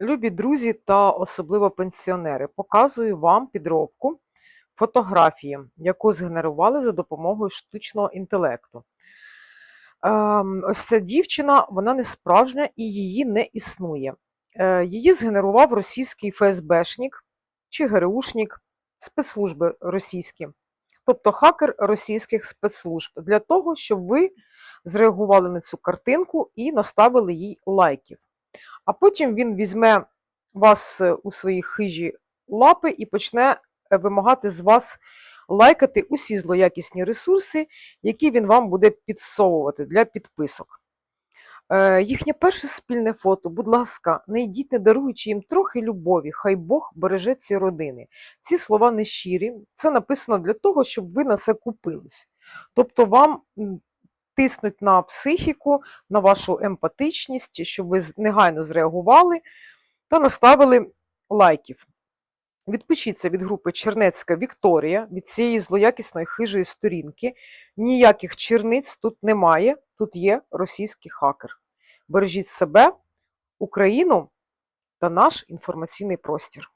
Любі друзі та особливо пенсіонери, показую вам підробку фотографії, яку згенерували за допомогою штучного інтелекту. Ем, ось ця дівчина, вона не справжня і її не існує. Е, її згенерував російський ФСБшник чи ГРУшник спецслужби російські, тобто хакер російських спецслужб, для того, щоб ви зреагували на цю картинку і наставили їй лайків. А потім він візьме вас е, у свої хижі лапи і почне е, вимагати з вас лайкати усі злоякісні ресурси, які він вам буде підсовувати для підписок. Е, їхнє перше спільне фото, будь ласка, не йдіть, не даруючи їм трохи любові, хай Бог береже ці родини. Ці слова не щирі, це написано для того, щоб ви на це купились. Тобто вам тиснуть на психіку, на вашу емпатичність, щоб ви негайно зреагували та наставили лайків. Відпишіться від групи Чернецька Вікторія, від цієї злоякісної хижої сторінки. Ніяких черниць тут немає, тут є російський хакер. Бережіть себе, Україну та наш інформаційний простір.